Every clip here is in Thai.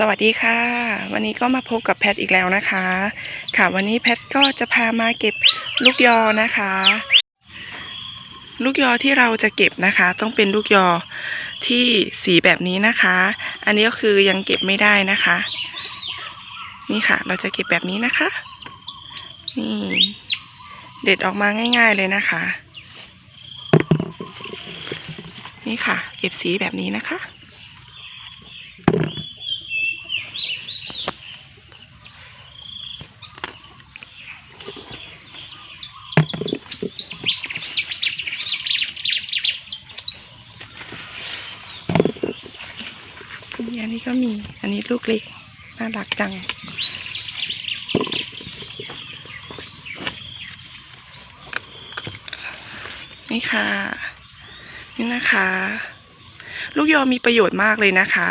สวัสดีค่ะ วันนี้ก็มาพบกับแพทอีกแล้วนะคะ ค่ะวันนี้แพทก็จะพามาเก็บลูกยอนะคะ ลูกยอที่เราจะเก็บนะคะ ต้องเป็นลูกยอที่สีแบบนี้นะคะ อันนี้ก็คือยังเก็บไม่ได้นะคะ นี่ค่ะ เราจะเก็บแบบนี้นะคะนี่เด็ดออกมาง่าย ๆเลยนะคะ นี่ค่ะ เก็บสีแบบนี้นะคะ นี้ก็มี อันนี้ลูกเล็ก น่ารักจัง นี่ค่ะ นี่นะคะ ลูกยอมีประโยชน์มากเลยนะคะ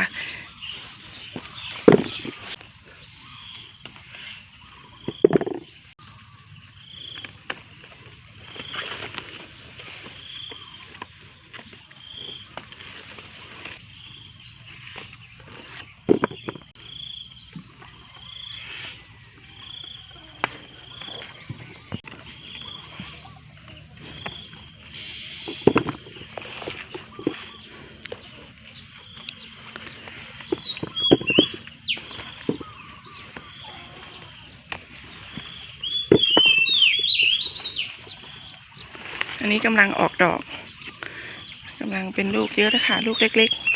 นนี้กำลังออกดอกกำลังเป็นลูกเยอะเลยค่ะลูกเล็ก ๆ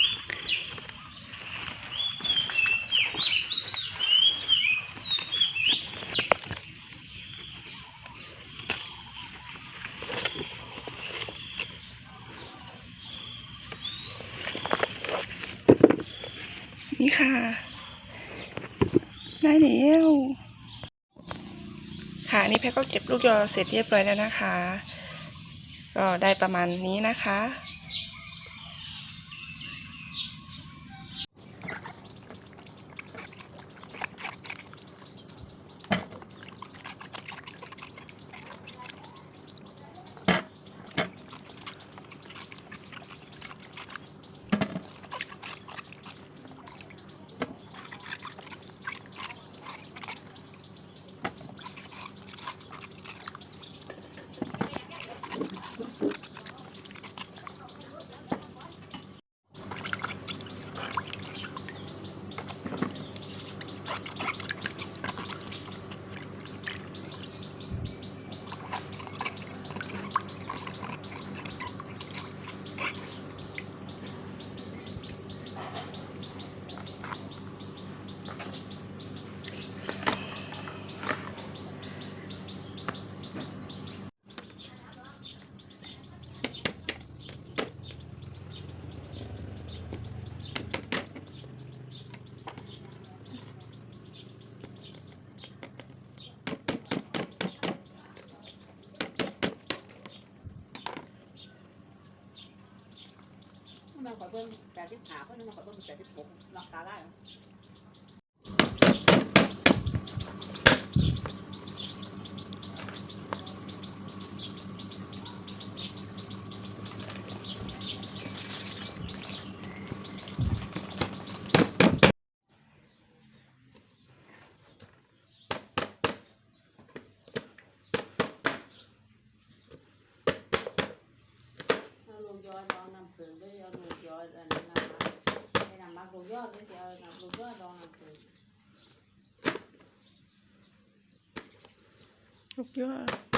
นี่ค่ะ ได้แล้วค่ะนี่แพทก็เก็บลูกยอเสร็จเรียบร้อยแล้วนะคะ ก็ได้ประมาณนี้นะคะ มันขอเบิ้งแปดสิบหาเพราะมันขอเบิ้งแปดสิบหกราคาได้เหรอเอาลูกยอดองน้ำผึ้งด้วยเอาลูกยอด อันนั้นน้ำมักให้น้ำมักลูกยอดด้วยสิเอ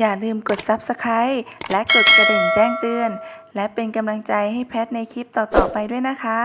อย่าลืมกด Subscribe และกดกระดิ่งแจ้งเตือน และเป็นกำลังใจให้แพทในคลิปต่อๆไปด้วยนะคะ